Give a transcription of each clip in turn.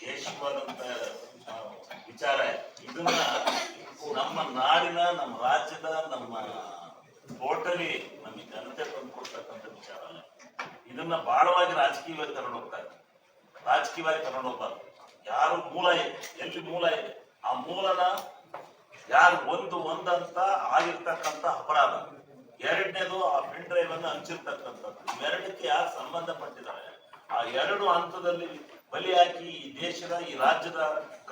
ದೇಶವಾದಂತ ವಿಚಾರ ಇದನ್ನ ನಮ್ಮ ನಾಡಿನ, ನಮ್ಮ ರಾಜ್ಯದ, ನಮ್ಮ ಟೋಟಲಿ ನಮ್ಮ ಜನತೆ ತಂದುಕೊಡ್ತಕ್ಕಂಥ ವಿಚಾರ ಇದನ್ನ ಬಹಳವಾಗಿ ರಾಜಕೀಯವಾಗಿ ತಗೊಂಡು ಇದೆ ರಾಜಕೀಯವಾಗಿ ತಗೊಂಡು ಹೋಗ್ಬಾರ್ದು. ಯಾರು ಮೂಲ ಇದೆ? ಎಲ್ಲಿ ಮೂಲ ಇದೆ? ಆ ಮೂಲನ ಯಾರು ಒಂದು ಒಂದಂತ ಆಗಿರ್ತಕ್ಕಂಥ ಅಪರಾಧ. ಎರಡನೇದು ಆ ಪಿನ್ ಡ್ರೈವ್ ಅನ್ನು ಹಂಚಿರ್ತಕ್ಕಂಥದ್ದು. ಇವೆರಡಕ್ಕೆ ಯಾರು ಸಂಬಂಧಪಟ್ಟಿದ್ದಾರೆ? ಆ ಎರಡು ಹಂತದಲ್ಲಿ ಬಲಿ ಹಾಕಿ ಈ ದೇಶದ, ಈ ರಾಜ್ಯದ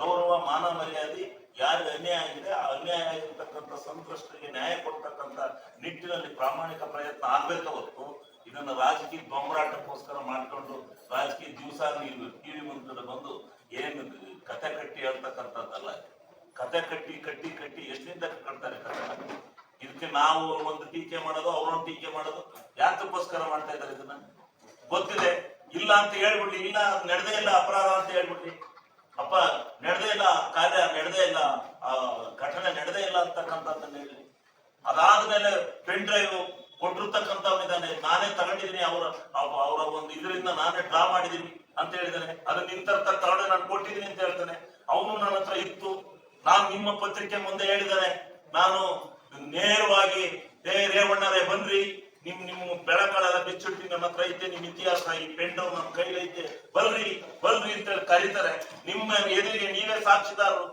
ಗೌರವ, ಮಾನ ಮರ್ಯಾದೆ ಯಾರಿಗೆ ಅನ್ಯಾಯ ಆಗಿದೆ, ಆ ಅನ್ಯಾಯ ಆಗಿರ್ತಕ್ಕಂಥ ಸಂತ್ರಸ್ತರಿಗೆ ನ್ಯಾಯ ಕೊಡ್ತಕ್ಕಂಥ ನಿಟ್ಟಿನಲ್ಲಿ ಪ್ರಾಮಾಣಿಕ ಪ್ರಯತ್ನ ಆಗ್ಬೇಕು ಹೊತ್ತು ಇದನ್ನ ರಾಜಕೀಯ ಬೊಂಬರಾಟಕ್ಕೋಸ್ಕರ ಮಾಡ್ಕೊಂಡು ರಾಜಕೀಯ ದಿವಸ ನೀವು ಟಿವಿ ಮುಂದೆ ಬಂದು ಏನು ಕತೆ ಕಟ್ಟಿ ಹೇಳ್ತಕ್ಕಂಥದ್ದಲ್ಲ. ಕತೆ ಕಟ್ಟಿ ಕಟ್ಟಿ ಕಟ್ಟಿ ಎಷ್ಟರಿಂದ ಕಟ್ತಾರೆ ಕತೆ? ಇದಕ್ಕೆ ನಾವು ಒಂದು ಟೀಕೆ ಮಾಡೋದು, ಅವರೊಂದು ಟೀಕೆ ಮಾಡೋದು, ಯಾತಕ್ಕೋಸ್ಕರ ಮಾಡ್ತಾ ಇದ್ದಾರೆ ಇದನ್ನ? ಗೊತ್ತಿದೆ. ಇಲ್ಲ ಅಂತ ಹೇಳ್ಬಿಡ್ಲಿ ಇಲ್ಲ ನಡೆದೇ ಇಲ್ಲ, ಅಪರಾಧ ಅಂತ ಹೇಳ್ಬಿಡ್ಲಿ ಅಪ್ಪ, ನಡೆದೇ ಇಲ್ಲ ಕಾರ್ಯ ನಡೆದೇ ಇಲ್ಲ, ಆ, ಘಟನೆ ನಡೆದೇ ಇಲ್ಲ ಅಂತಕ್ಕಂಥದ್ದನ್ನ ಹೇಳಿ. ಅದಾದ್ಮೇಲೆ ಪೆನ್ ಡ್ರೈವ್ ಕೊಟ್ಟಿರ್ತಕ್ಕಂಥವನಿದ್ದಾನೆ ನಾನೇ ತಗೊಂಡಿದ್ದೀನಿ ಅವರ ಅವರ ಒಂದು ಇದರಿಂದ ನಾನೇ ಡ್ರಾ ಮಾಡಿದ್ದೀನಿ ಅಂತ ಹೇಳಿದಾನೆ. ಅದು ನಿಂತರ ತಗೊಂಡು ನಾನು ಕೊಟ್ಟಿದ್ದೀನಿ ಅಂತ ಹೇಳ್ತಾನೆ. ಅವನು ನನ್ನ ಹತ್ರ ಇತ್ತು. ನಾನು ನಿಮ್ಮ ಪತ್ರಿಕೆ ಮುಂದೆ ಹೇಳಿದಾನೆ. ನಾನು ನೇರವಾಗಿ ರೇ ರೇವಣ್ಣರೇ, ಬನ್ರಿ. ನಿಮ್ ನಿಮ್ ಬೆಳಕಳೆಲ್ಲ ಬಿಚ್ಚುಟ್ಟಿ ನಮ್ಮ ಹತ್ರ ಐತೆ, ನಿಮ್ ಇತಿಹಾಸ ಈ ಪೆಂಡು ನಮ್ಮ ಕೈಲಿ ಐತೆ. ಬಲ್ರಿ ಬಲ್ರಿ ಅಂತ ಹೇಳಿ ಕರೀತಾರೆ. ನಿಮ್ಮ ಎದುರಿಗೆ ನೀವೇ ಸಾಕ್ಷಿದಾರರು.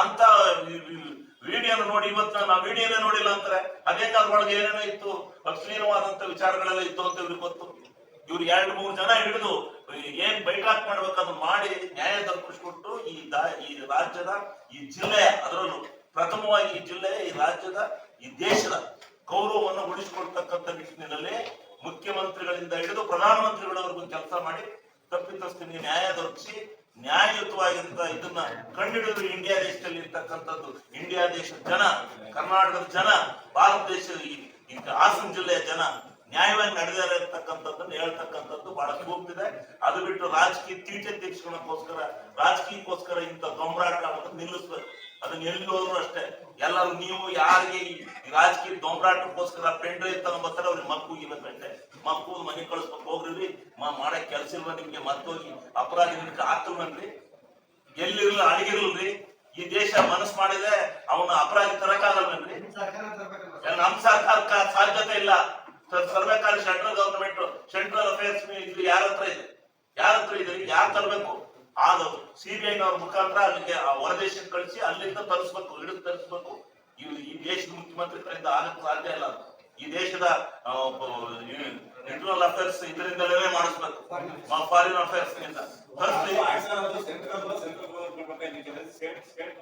ಅಂತ ವಿಡಿಯೋನ ನೋಡಿ ಇವತ್ತು ನಾವು ವಿಡಿಯೋನೇ ನೋಡಿಲ್ಲ ಅಂತಾರೆ ಅದೇ ಅದ್ರೊಳಗೆ ಏನೇನೋ ಇತ್ತು? ಅಶ್ಲೀಲವಾದಂತ ವಿಚಾರಗಳೆಲ್ಲ ಇತ್ತು ಅಂತ ಇವ್ರಿಗೆ ಗೊತ್ತು. ಇವ್ರು ಎರಡು ಮೂರು ಜನ ಹಿಡಿದು ಏನ್ ಬೈಕಾಟ್ ಮಾಡ್ಬೇಕು ಮಾಡಿ ನ್ಯಾಯ ದೊರಕಿಸ್ಕೊಟ್ಟು ಈ ಈ ರಾಜ್ಯದ, ಈ ಜಿಲ್ಲೆ ಅದರಲ್ಲೂ ಪ್ರಥಮವಾಗಿ ಈ ಜಿಲ್ಲೆ, ಈ ರಾಜ್ಯದ, ಈ ದೇಶದ ಗೌರವವನ್ನು ಉಳಿಸಿಕೊಳ್ತಕ್ಕಂಥ ನಿಟ್ಟಿನಲ್ಲಿ ಮುಖ್ಯಮಂತ್ರಿಗಳಿಂದ ಹಿಡಿದು ಪ್ರಧಾನಮಂತ್ರಿಗಳವರೆಗೂ ಕೆಲಸ ಮಾಡಿ ತಪ್ಪಿತಸ್ಥನಿಗೆ ನ್ಯಾಯ ದೊರಕಿಸಿ ನ್ಯಾಯಯುತವಾಗಿಂತ ಇದನ್ನ ಕಂಡುಹಿಡಿದು ಇಂಡಿಯಾ ದೇಶದಲ್ಲಿ ಇರ್ತಕ್ಕಂಥದ್ದು. ಇಂಡಿಯಾ ದೇಶದ ಜನ, ಕರ್ನಾಟಕದ ಜನ, ಭಾರತ ದೇಶದ ಹಾಸನ ಜಿಲ್ಲೆಯ ಜನ ನ್ಯಾಯವಾಗಿ ನಡೆದಾರೆ ಇರ್ತಕ್ಕಂಥದ್ದನ್ನು ಹೇಳ್ತಕ್ಕಂಥದ್ದು ಬಹಳ ಸೂಕ್ತಿದೆ ಅದು ಬಿಟ್ಟು ರಾಜಕೀಯ ತೀಟೆ ತೀರ್ಸ್ಕೊಳಕ್ಕೋಸ್ಕರ, ರಾಜಕೀಯಕ್ಕೋಸ್ಕರ ಇಂಥ ಗೊಂಬರಾಟ ನಿಲ್ಲಿಸ್ಬೇಕು. ಹೋದ್ರು ಅಷ್ಟೇ. ಎಲ್ಲರೂ ನೀವು ಯಾರಿಗೆ ರಾಜಕೀಯ ದೊಂಬರಾಟಕ್ಕೋಸ್ಕರ ಫ್ರೆಂಡ್ ಇರ್ತಾನ ಬರ್ತಾರೆ ಅವ್ರಿಗೆ ಮಕ್ಕು ಇಲ್ಲಬೇಕಂತೆ ಮಕ್ಕು ಮನೆ ಕಳಿಸ್ಬೇಕು ಹೋಗ್ರಿ ಮಾ- ಮಾಡಕ್ ಕೆಲ್ಸ ಇಲ್ವ ನಿಮ್ಗೆ? ಮತ್ತೋಗಿ ಅಪರಾಧ ನಿಮ್ಗೆ ಆಗ್ತವನ್ರಿ ಎಲ್ಲಿರಲ್ಲ ಅಡಿಗಿರಲ್ರಿ ಈ ದೇಶ ಮನಸ್ ಮಾಡಿದ್ರೆ ಅವನ ಅಪರಾಧಿ ತರಕಾಗಲ್ವನ್ರಿ ನಮ್ ಸರ್ಕಾರ ಸಾಧ್ಯತೆ ಇಲ್ಲ. ಸರ್ಬೇಕಾದ್ರೆ ಸೆಂಟ್ರಲ್ ಗವರ್ನಮೆಂಟ್ ಸೆಂಟ್ರಲ್ ಅಫೇರ್ಸ್ ಇದು ಯಾರ ಹತ್ರ ಇದೆ? ಯಾರ ಹತ್ರ ಇದೆ? ಯಾರು ತರಬೇಕು? ಅದು ಸಿಬಿಐ ನವ್ರ ಮುಖಾಂತರ ಅಲ್ಲಿಗೆ ಆ ಹೊರದೇಶಕ್ಕೆ ಕಳಿಸಿ ಅಲ್ಲಿಂದ ತರಿಸ್ಬೇಕು ಹಿಡಿದು ತರಿಸ್ಬೇಕು. ಈ ದೇಶದ ಮುಖ್ಯಮಂತ್ರಿ ಕಡೆಯಿಂದ ಆಗಕ್ಕೆ ಸಾಧ್ಯ ಇಲ್ಲ. ಈ ದೇಶದ ಇಂಟರ್ನಲ್ ಅಫೇರ್ಸ್ ಇದರಿಂದಲೇ ಮಾಡಿಸ್ಬೇಕು. ಫಾರಿನ್ ಅಫೇರ್ಸ್ನಿಂದ